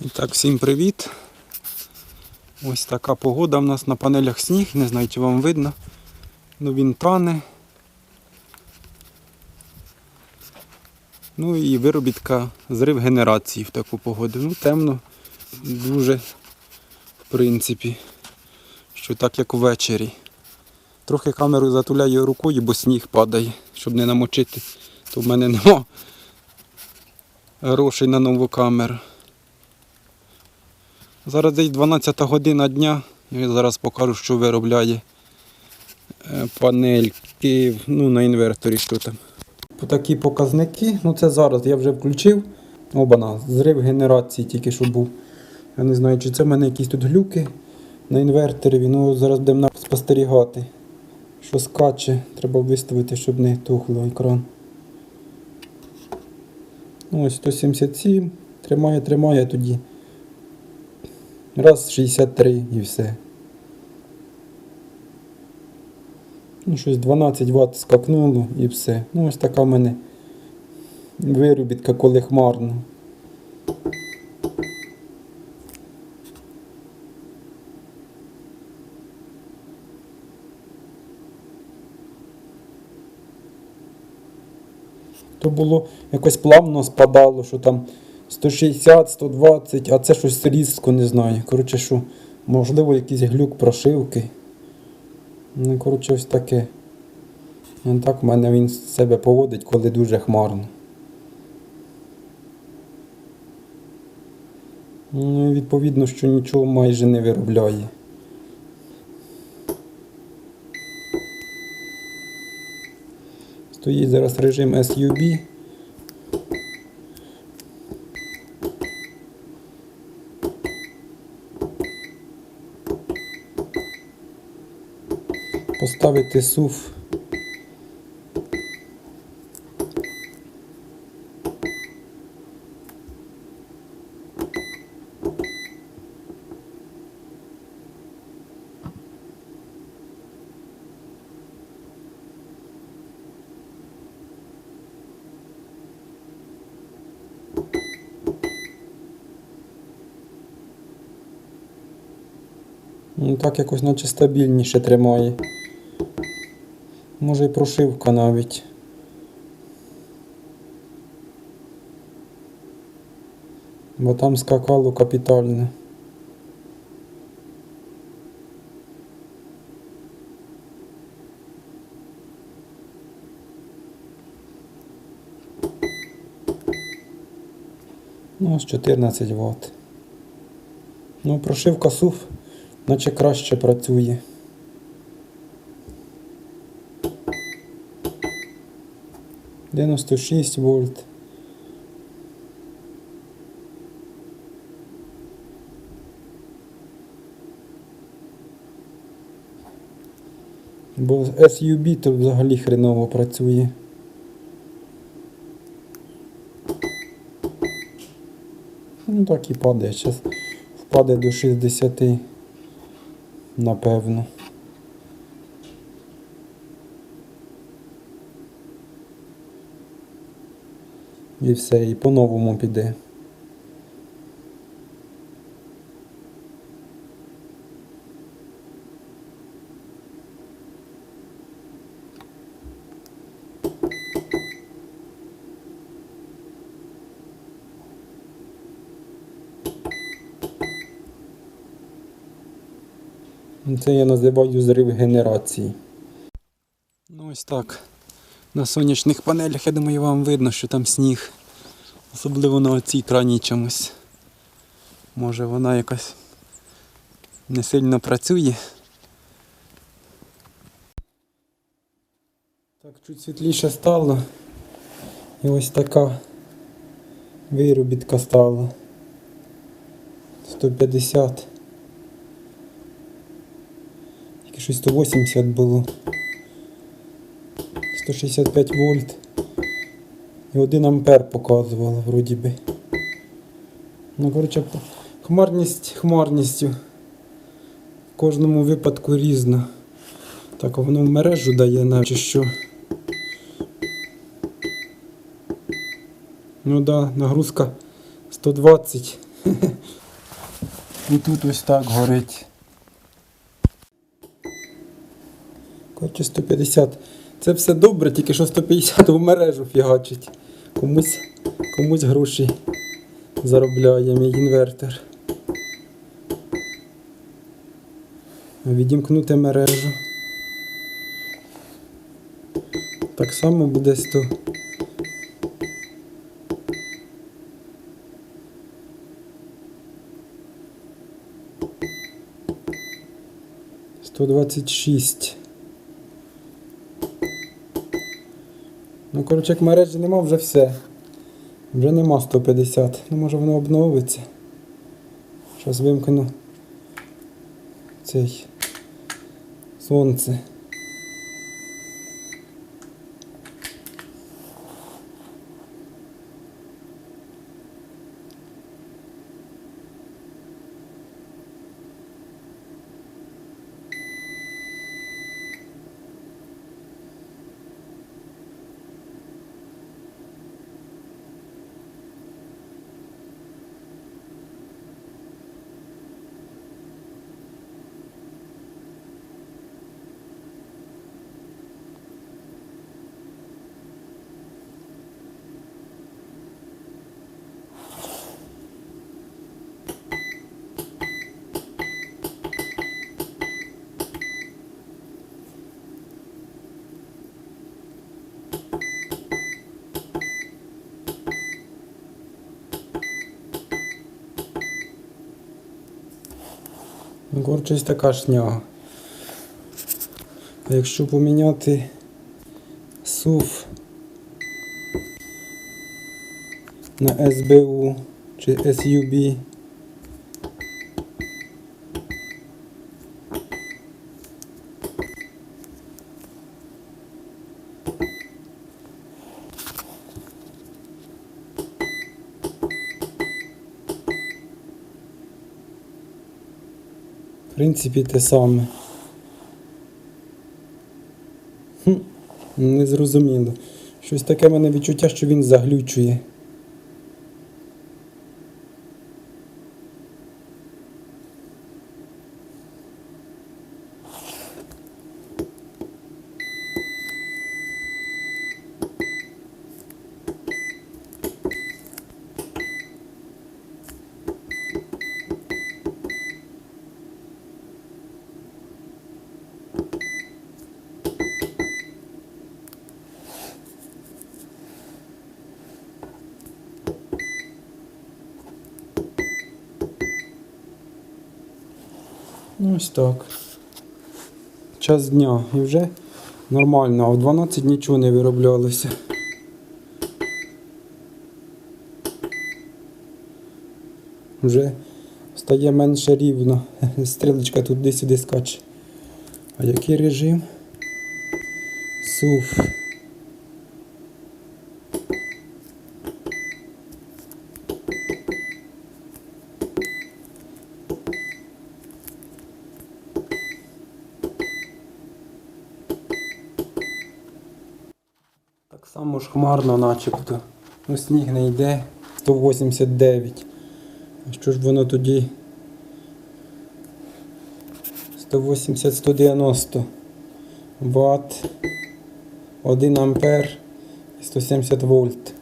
І так, всім привіт. Ось така погода в нас на панелях сніг, не знаю, чи вам видно. Ну він тане. Ну і виробітка зрив генерації в таку погоду. Ну, темно, дуже, в принципі, що так як ввечері. Трохи камеру затуляю рукою, бо сніг падає, щоб не намочити. То в мене нема грошей на нову камеру. Зараз десь 12 година дня. Я зараз покажу, що виробляє е, панельки ну, на інверторі. що там. Такі показники, ну це зараз я вже включив. Обана, зрив генерації тільки що був. Я не знаю, чи це в мене якісь тут глюки на інверторі. Ну зараз будемо спостерігати. Що скаче, треба виставити, щоб не тухло екран. Ну, ось 177. Тримає, тримає тоді. Раз 63 і все. Ну, щось 12 Вт скакнуло і все. Ну, ось така в мене виробітка, коли хмарно. То було якось плавно спадало, що там 160, 120, а це щось різко не знаю. Коротше, що, можливо, якийсь глюк прошивки. Ну, коротше, ось таке. Ну, так в мене він себе поводить, коли дуже хмарно. Ну, відповідно, що нічого майже не виробляє. Стоїть зараз режим SUB. Поставити SUV. Ну, так якось наче стабільніше тримає. Може і прошивка навіть. Бо там скакало капітально. Ну, ось 14 Вт. Ну, прошивка SUV наче краще працює. Дев'яносто шість вольт. Бо SUB то взагалі хреново працює. Ну так і падає. Зараз впаде до 60, напевно. І все, і по-новому піде. Це я називаю зрив генерації. Ну ось так. На сонячних панелях, я думаю, вам видно, що там сніг. Особливо на оцій крайній чомусь. Може вона якась не сильно працює. Так, чуть світліше стало. І ось така виробітка стала. 150. Тільки щось 180 було. 165 вольт. І 1 ампер показувало, вроді би. Ну, коротше, хмарність хмарністю. В кожному випадку різно. Так, воно в мережу дає, наче що. Ну да, нагрузка 120 І тут ось так горить. Коротше 150. Це все добре, тільки що 150 в мережу фігачить. Комусь, комусь гроші заробляє мій інвертор. Відімкнути мережу. Так само буде 100. Сто двадцять шість. Ну, коротше, як мережі нема, вже все. Вже нема 150. Ну, може воно обновиться. Зараз вимкну цей сонце. Ну, коротше, ось така шняга. А якщо поміняти SUV на SBU чи SUB, в принципі, те саме. Хм, незрозуміло. Щось таке в мене відчуття, що він заглючує. Ось так. Час дня і вже нормально, а в 12 нічого не вироблялося. Вже стає менше рівно. Стрілочка туди-сюди скаче. А який режим? Суф. Так само ж хмарно начебто. Ну сніг не йде. 189. А що ж воно тоді? 180-190 Вт, 1 ампер і 170 вольт.